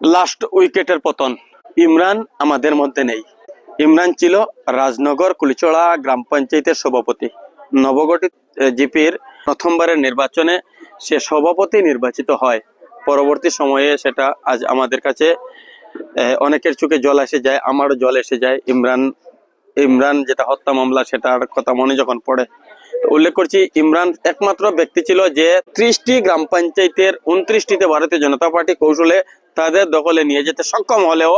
Last উইকেটের পতন। ইমরান আমাদের মধ্যে নেই। ইমরান ছিল রাজনগর কুলিচড়া গ্রাম পঞ্চায়েতের সভাপতি। নবগঠিত জিপির প্রথমবারের নির্বাচনে সে সভাপতি নির্বাচিত হয়। পরবর্তী সময়ে সেটা আজ আমাদের কাছে অনেকের চোখে জল এসে যায়, আমারও জল এসে যায়। ইমরান ইমরান যেটা হত্যা মামলা, সেটার কথা মনে যখন পড়ে উল্লেখ করছি, ইমরান একমাত্র ব্যক্তি ছিল যে ত্রিশটি গ্রাম পঞ্চায়েতের উনত্রিশটিতে ভারতীয় জনতা পার্টি কৌশলে তাদের দখলে নিয়ে যেতে সক্ষম হলেও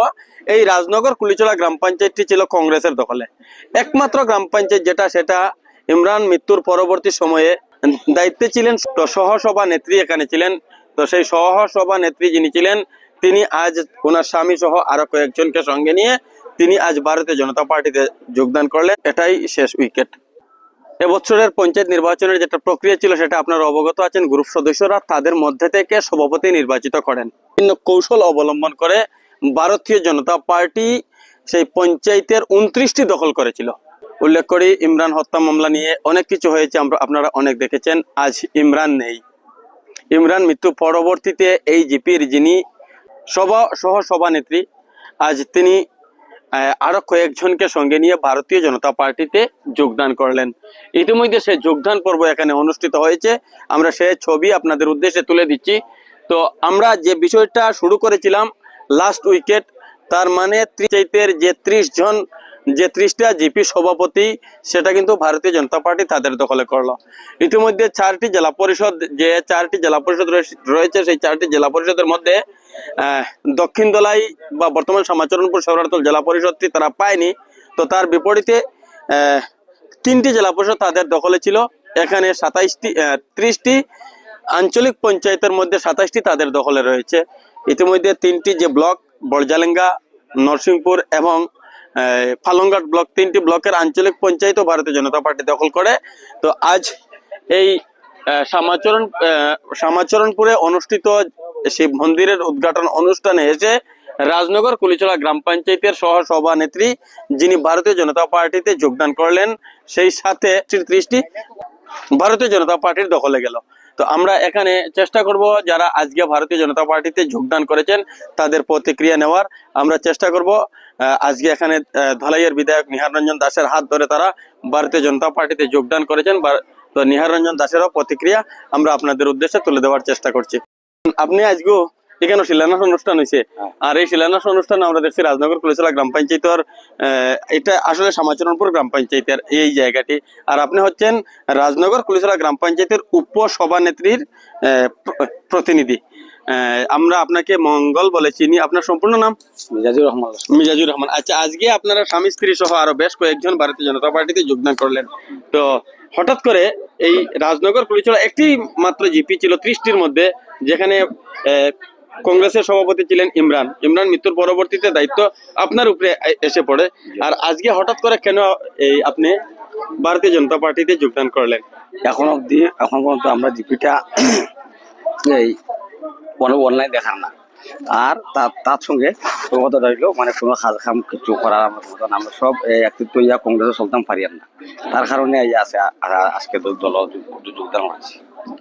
এই রাজনগর কুলিচলা গ্রাম পঞ্চায়েতটি ছিল কংগ্রেসের দখলে। একমাত্র গ্রাম পঞ্চায়েত যেটা, সেটা ইমরান মৃত্যুর পরবর্তী সময়ে দায়িত্বে ছিলেন। সহসভা নেত্রী এখানে ছিলেন। তো সেই সহসভা নেত্রী যিনি ছিলেন, তিনি আজ ওনার স্বামী সহ আরও কয়েকজনকে সঙ্গে নিয়ে তিনি আজ ভারতীয় জনতা পার্টিতে যোগদান করলেন। এটাই শেষ উইকেট। এবছরের পঞ্চায়েত নির্বাচনের যেটা প্রক্রিয়া ছিল সেটা আপনারা অবগত আছেন গ্রুপ সদস্যরা তাদের মধ্যে থেকে সভাপতি নির্বাচিত করেন। বিভিন্ন কৌশল অবলম্বন করে ভারতীয় জনতা পার্টি সেই পঞ্চায়েতের উনত্রিশটি দখল করেছিল। উল্লেখ করি, ইমরান হত্যা মামলা নিয়ে অনেক কিছু হয়েছে, আমরা, আপনারা অনেক দেখেছেন, আজ ইমরান নেই। ইমরান মৃত্যু পরবর্তীতে এই জিপির যিনি সভা সহ সভানেত্রী আজ তিনি আরও কয়েকজনকে সঙ্গে নিয়ে ভারতীয় জনতা পার্টিতে যোগদান করলেন। ইতিমধ্যে সে যোগদান পর্ব এখানে অনুষ্ঠিত হয়েছে। আমরা সে ছবি আপনাদের উদ্দেশ্যে তুলে দিচ্ছি। তো আমরা যে বিষয়টা শুরু করেছিলাম লাস্ট উইকেট তার মানে ত্রিচাইতের যে ত্রিশ জন যে ত্রিশটা জিপি সভাপতি, সেটা কিন্তু ভারতীয় জনতা পার্টি তাদের দখলে করল। ইতিমধ্যে চারটি জেলা পরিষদ, যে চারটি জেলা পরিষদ রয়েছে- সেই চারটি জেলা পরিষদের মধ্যে দক্ষিণ দলাই বা বর্তমান সমাচরণপুর সৌরাতল জেলা পরিষদটি তারা পায়নি। তো তার বিপরীতে তিনটি জেলা পরিষদ তাদের দখলে ছিল। এখানে সাতাইশটি ত্রিশটি, আঞ্চলিক পঞ্চায়েতের মধ্যে সাতাইশটি তাদের দখলে রয়েছে। ইতিমধ্যে তিনটি যে ব্লক, বড়জালেঙ্গা, নরসিংপুর এবং ফালংঘাট ব্লক, তিনটি ব্লকের আঞ্চলিক পঞ্চায়েতও ভারতীয় জনতা পার্টি দখল করে। তো আজ এই শ্যামাচরণ শ্যামাচরণপুরে অনুষ্ঠিত শিব মন্দিরের উদ্ঘাটন অনুষ্ঠানে এসে রাজনগর কুলিচলা গ্রাম পঞ্চায়েতের সহ সভানেত্রী যিনি ভারতীয় জনতা পার্টিতে যোগদান করলেন, সেই সাথে ত্রিশটি ভারতীয় জনতা পার্টির দখলে গেল। তো আমরা এখানে চেষ্টা করব যারা আজকে ভারতীয় জনতা পার্টিতে যোগদান করেছেন, তাদের প্রতিক্রিয়া নেওয়ার। আমরা চেষ্টা করব আজকে এখানে ধলাইয়ের বিধায়ক নিহার রঞ্জন দাসের হাত ধরে তারা ভারতীয় জনতা পার্টিতে যোগদান করেছেন। তো নিহার রঞ্জন দাসেরও প্রতিক্রিয়া আমরা আপনাদের উদ্দেশ্যে তুলে দেওয়ার চেষ্টা করছি। আপনি আজকেও এখানে শিলান্যাস অনুষ্ঠান হয়েছে আর এই শিলান্যাস অনুষ্ঠান আমরা দেখছি রাজনগর কুলেশলা গ্রাম পঞ্চায়েতের আহ, এটা আসলে সমাচরণপুর গ্রাম পঞ্চায়েতের এই জায়গাটি। আর আপনি হচ্ছেন রাজনগর কুলেশলা গ্রাম পঞ্চায়েতের উপসভানেত্রীর প্রতিনিধি। আমরা আপনাকে মঙ্গল বলে চিনি। আপনার সম্পূর্ণ নাম? মিজাজুর রহমান। মিজাজুর রহমান। আচ্ছা আজকে আপনারা স্বামী স্ত্রী সহ আরও বেশ কয়েকজন ভারতীয় জনতা পার্টিতে যোগদান করলেন। তো হঠাৎ করে এই রাজনগর কুলিচড়া একটি মাত্র জিপি ছিল ত্রিশটির মধ্যে যেখানে কংগ্রেসের সভাপতি ছিলেন ইমরান। ইমরান মৃত্যুর পরবর্তীতে দায়িত্ব আপনার উপরে এসে পড়ে। আর আজকে হঠাৎ করে কেন এই আপনি ভারতীয় জনতা পার্টিতে যোগদান করলেন? এখন অবধি, এখন পর্যন্ত আমরা জিপিটা এই কোনো অনলাইন দেখার না। আর তার তার সঙ্গে কথা রইল মানে কোনো কাজ কাম কিছু করার না। আমরা সব একত্রিত ইয়া কংগ্রেসে চলতাম পারি না। তার কারণে এই আছে আজকে দল দল যোগদান করেছি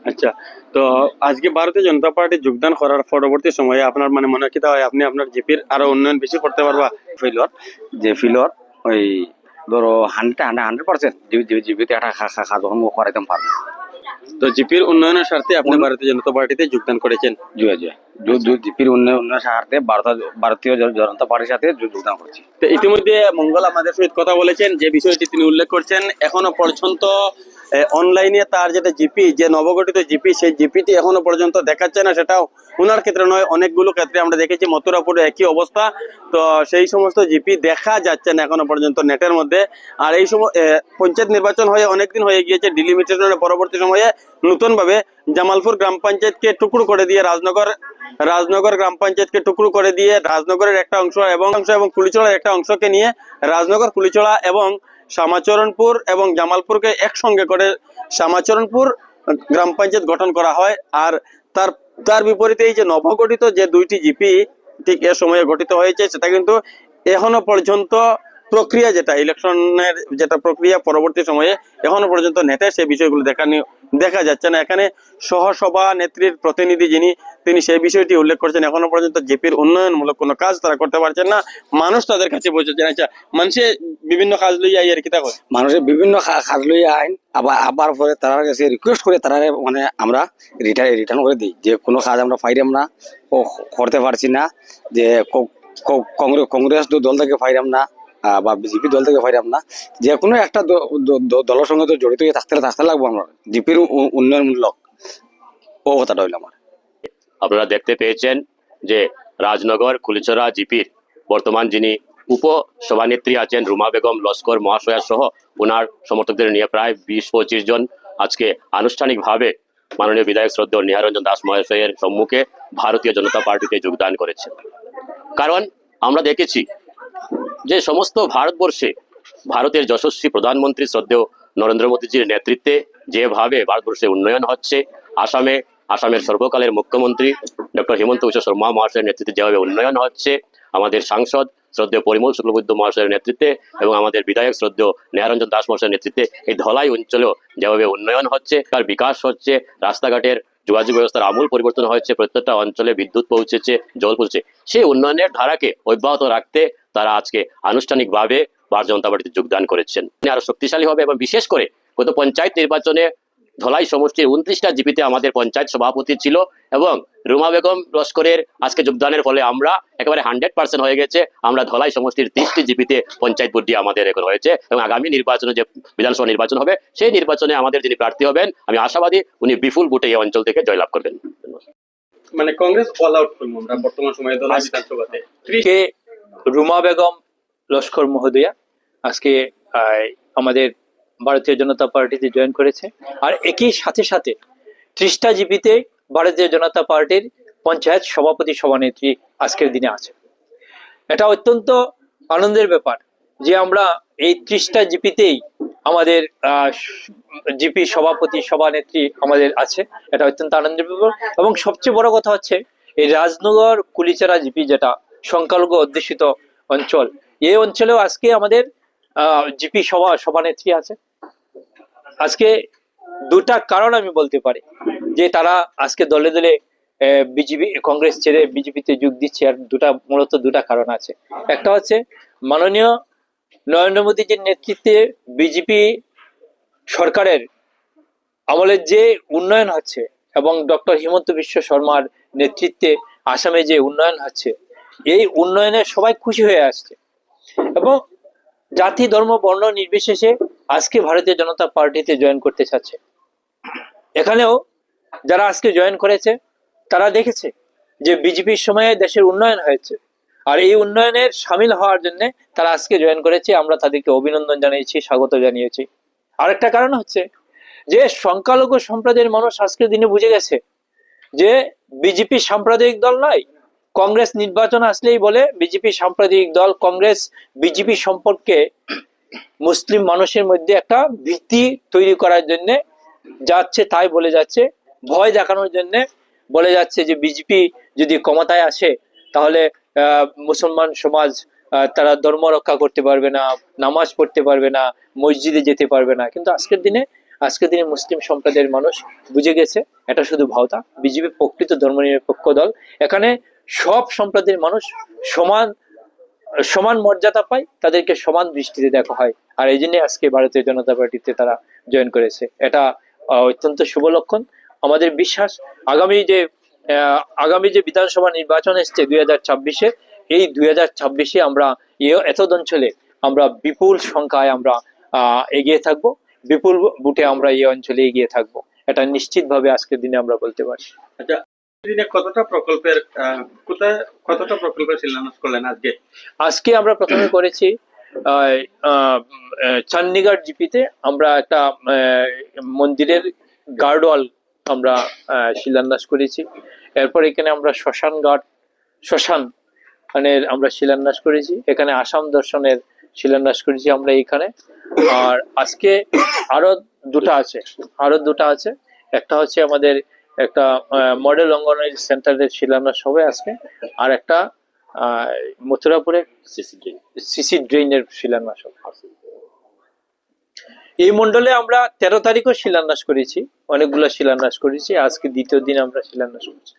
আচ্ছা তো আজকে ভারতীয় জনতা পার্টি যোগদান করার পরবর্তী সময়ে আপনার মানে মনে কি হয় আপনি আপনার জিপির আরও উন্নয়ন বেশি করতে পারবা? ফিলর যে ফিলর ওই ধরো হান্ড্রেড হান্ড্রেড হান্ড্রেড পার্সেন্ট জিবিতে একটা কাজ করাইতাম পারব তো জিপির উন্নয়নের স্বার্থে আপনি ভারতীয় জনতা পার্টিতে যোগদান করেছেন। জুয়ে জুয়ে। জিপির উন্নয়নের উন্নয়ন স্বার্থে ভারতীয় জন- জনতা পার্টির সাথে যোগদান করছি। তো ইতিমধ্যে মঙ্গল আমাদের সহিত কথা বলেছেন যে বিষয়টি তিনি উল্লেখ করছেন এখনও পর্যন্ত অনলাইনে তার যেটা জিপি, যে নবগঠিত জিপি, সেই জিপিটি এখনও পর্যন্ত দেখাচ্ছে না, সেটাও ওনার ক্ষেত্রে নয়, অনেকগুলো ক্ষেত্রে আমরা দেখেছি, মথুরাপুরে একই অবস্থা। তো সেই সমস্ত জিপি দেখা যাচ্ছে না এখনও পর্যন্ত নেটের মধ্যে। আর এই সময় পঞ্চায়েত নির্বাচন হয়ে অনেকদিন হয়ে গিয়েছে, ডিলিমিটেশনের পরবর্তী সময়ে নতুনভাবে জামালপুর গ্রাম পঞ্চায়েতকে টুকরো করে দিয়ে রাজনগর রাজনগর গ্রাম পঞ্চায়েতকে টুকরো করে দিয়ে রাজনগরের একটা অংশ এবং অংশ এবং কুলিচড়ার একটা অংশকে নিয়ে রাজনগর, কুলিচড়া এবং শ্যামাচরণপুর এবং জামালপুরকে একসঙ্গে করে শ্যামাচরণপুর গ্রাম পঞ্চায়েত গঠন করা হয়। আর তার তার বিপরীতে এই যে নবগঠিত যে দুইটি জিপি ঠিক এ সময়ে গঠিত হয়েছে, সেটা কিন্তু এখনও পর্যন্ত প্রক্রিয়া যেটা, ইলেকশনের যেটা প্রক্রিয়া পরবর্তী সময়ে এখনও পর্যন্ত নেতায় সেই বিষয়গুলো দেখানি দেখা যাচ্ছে না। এখানে সহসভা নেত্রীর প্রতিনিধি যিনি, তিনি সেই বিষয়টি উল্লেখ করছেন। এখনও পর্যন্ত জেপির উন্নয়নমূলক কোনো কাজ তারা করতে পারছেন না। মানুষ তাদের কাছে বসেছেন আচ্ছা মানুষে বিভিন্ন কাজ লইয়া আর কিতা করে মানুষের বিভিন্ন কাজ লই আইন, আবার আবার পরে তার কাছে রিকোয়েস্ট করে তারা মানে আমরা রিটার্ন রিটার্ন করে দিই যে, কোনো কাজ আমরা পাইরাম না, ও, করতে পারছি না, যে ক- ক- কংগ্রেস কংগ্রেস দল থেকে পাইরাম না বা বিজেপি দল থেকে পাইরাম না। যে কোনো একটা দলের সঙ্গে তো জড়িত হয়ে থাকতে থাকতে লাগবো আমরা। জিপির উন্নয়নমূলক ও কথাটা হইল আমার। আপনারা দেখতে পেয়েছেন যে রাজনগর কুলিচরা জিপির বর্তমান যিনি উপ সভানেত্রী আছেন রুমা বেগম, লস্কর মহাশয়া সহ ওনার সমর্থকদের নিয়ে প্রায় বিশ পঁচিশ জন আজকে আনুষ্ঠানিকভাবে মাননীয় বিধায়ক শ্রদ্ধেয় নিহারঞ্জন দাস মহাশয়ের সম্মুখে ভারতীয় জনতা পার্টিতে যোগদান করেছে কারণ আমরা দেখেছি যে সমস্ত ভারতবর্ষে ভারতের যশস্বী প্রধানমন্ত্রী শ্রদ্ধেয় নরেন্দ্র মোদীজির নেতৃত্বে যেভাবে ভারতবর্ষে উন্নয়ন হচ্ছে, আসামে, আসামের সর্বকালের মুখ্যমন্ত্রী ডক্টর হিমন্ত বিশ্ব শর্মা মহাশয়ের নেতৃত্বে যেভাবে উন্নয়ন হচ্ছে, আমাদের সাংসদ শ্রদ্ধেয় পরিমল শুক্লবৈদ্য মহাশয়ের নেতৃত্বে এবং আমাদের বিধায়ক শ্রদ্ধেয় নেহারঞ্জন দাস মহাশয়ের নেতৃত্বে এই ধলাই অঞ্চলেও যেভাবে উন্নয়ন হচ্ছে, তার বিকাশ হচ্ছে, রাস্তাঘাটের যোগাযোগ ব্যবস্থার আমূল পরিবর্তন হয়েছে, প্রত্যেকটা অঞ্চলে বিদ্যুৎ পৌঁছেছে, জল পৌঁছেছে। সেই উন্নয়নের ধারাকে অব্যাহত রাখতে তারা আজকে আনুষ্ঠানিকভাবে ভারতীয় জনতা পার্টিতে যোগদান করেছেন। আরও শক্তিশালী হবে এবং বিশেষ করে গত পঞ্চায়েত নির্বাচনে ধলাই সমষ্টির উনত্রিশটা জিপিতে আমাদের পঞ্চায়েত সভাপতি ছিল এবং রুমা বেগম লস্করের আজকে যোগদানের ফলে আমরা একেবারে হান্ড্রেড পার্সেন্ট হয়ে গেছে। আমরা ধলাই সমষ্টির তিরিশটি জিপিতে পঞ্চায়েত বোর্ডটি আমাদের এখন হয়েছে এবং আগামী নির্বাচনে যে বিধানসভা নির্বাচন হবে সেই নির্বাচনে আমাদের যিনি প্রার্থী হবেন আমি আশাবাদী উনি বিপুল ভোটে এই অঞ্চল থেকে জয়লাভ করবেন। মানে কংগ্রেস অল আউট আমরা বর্তমান সময়ে রুমা বেগম, লস্কর মহোদয়া, আজকে আমাদের ভারতীয় জনতা পার্টিতে জয়েন করেছে। আর একই সাথে সাথে ত্রিশটা ভারতীয় জনতা পার্টির পঞ্চায়েত সভাপতি সভানেত্রী আজকের দিনে আছে। এটা অত্যন্ত আনন্দের ব্যাপার যে আমরা এই ত্রিশটা জিপিতেই আমাদের জিপি সভাপতি সভানেত্রী আমাদের আছে। এটা অত্যন্ত আনন্দের ব্যাপার। এবং সবচেয়ে বড় কথা হচ্ছে, এই রাজনগর কুলিচারা জিপি যেটা সংখ্যালঘু অধ্যুষিত অঞ্চল। এই অঞ্চলেও আজকে আমাদের জিপি সভা, সভানেত্রী আছে। আজকে দুটা কারণ আমি বলতে পারি। যে তারা আজকে দলে দলে বিজেপি, কংগ্রেস ছেড়ে বিজেপিতে যোগ দিচ্ছে, আর দুটা, মূলত দুটা কারণ আছে। একটা হচ্ছে মাননীয় নরেন্দ্র মোদীজির নেতৃত্বে বিজেপি সরকারের আমলের যে উন্নয়ন হচ্ছে এবং ডক্টর হিমন্ত বিশ্ব শর্মার নেতৃত্বে আসামে যে উন্নয়ন হচ্ছে এই উন্নয়নে সবাই খুশি হয়ে আসছে। এবং জাতি, ধর্ম, বর্ণ নির্বিশেষে আজকে ভারতীয় জনতা পার্টিতে জয়েন করতে চাচ্ছে। এখানেও যারা আজকে জয়েন করেছে, তারা দেখেছে যে বিজেপির সময়ে দেশের উন্নয়ন হয়েছে। আর এই উন্নয়নের সামিল হওয়ার জন্য তারা আজকে জয়েন করেছে। আমরা তাদেরকে অভিনন্দন জানিয়েছি, স্বাগত জানিয়েছি। আরেকটা কারণ হচ্ছে যে সংখ্যালঘু সম্প্রদায়ের মানুষ আজকের দিনে বুঝে গেছে যে বিজেপি সাম্প্রদায়িক দল নয় কংগ্রেস নির্বাচন আসলেই বলে বিজেপি সাম্প্রদায়িক দল, কংগ্রেস বিজেপি সম্পর্কে মুসলিম মানুষের মধ্যে একটা ভীতি তৈরি করার জন্য যাচ্ছে তাই বলে যাচ্ছে। ভয় দেখানোর জন্য বলে যাচ্ছে যে বিজেপি যদি ক্ষমতায় আসে, তাহলে মুসলমান সমাজ তারা ধর্ম রক্ষা করতে পারবে না, নামাজ পড়তে পারবে না, মসজিদে যেতে পারবে না। কিন্তু আজকের দিনে আজকের দিনে মুসলিম সম্প্রদায়ের মানুষ বুঝে গেছে, এটা শুধু ভাওতা। বিজেপি প্রকৃত ধর্মনিরপেক্ষ দল। এখানে সব সম্প্রদায়ের মানুষ সমান সমান মর্যাদা পায়, তাদেরকে সমান দৃষ্টিতে দেখা হয়। আর এই জন্য আজকে ভারতীয় জনতা পার্টিতে তারা জয়েন করেছে। এটা অত্যন্ত শুভ লক্ষণ। আমাদের বিশ্বাস, আগামী যে আগামী যে বিধানসভা নির্বাচন এসছে দুই হাজার ছাব্বিশে, এই দুই হাজার ছাব্বিশে আমরা এতদ অঞ্চলে আমরা বিপুল সংখ্যায় আমরা এগিয়ে থাকব। বিপুল বুটে আমরা এই অঞ্চলে এগিয়ে থাকব। এটা নিশ্চিতভাবে আজকের দিনে আমরা বলতে পারি আচ্ছা দিনে কতটা প্রকল্পের কোথায় কতটা প্রকল্পের শিলান্যাস করলেন আজকে? আজকে আমরা প্রথমে করেছি আহ, জিপিতে আমরা একটা মন্দিরের গার্ডওয়াল আমরা শিলান্যাস করেছি। এরপর এখানে আমরা শ্মশান ঘাট শ্মশান মানে আমরা শিলান্যাস করেছি। এখানে আসাম দর্শনের শিলান্যাস করেছি আমরা এখানে। আর আজকে আরও দুটা আছে আরও দুটা আছে। একটা হচ্ছে আমাদের একটা মডেল অঙ্গনওয়াড়ি সেন্টারে ছিলাম আমরা সবাই আজকে। আর একটা মথুরাপুরে সিসি ড্রেন সিসি ড্রেনের শিলান্যাস হবে। এই মন্ডলে আমরা তেরো তারিখও শিলান্যাস করেছি অনেকগুলো শিলান্যাস করেছি। আজকে দ্বিতীয় দিন আমরা শিলান্যাস করছি।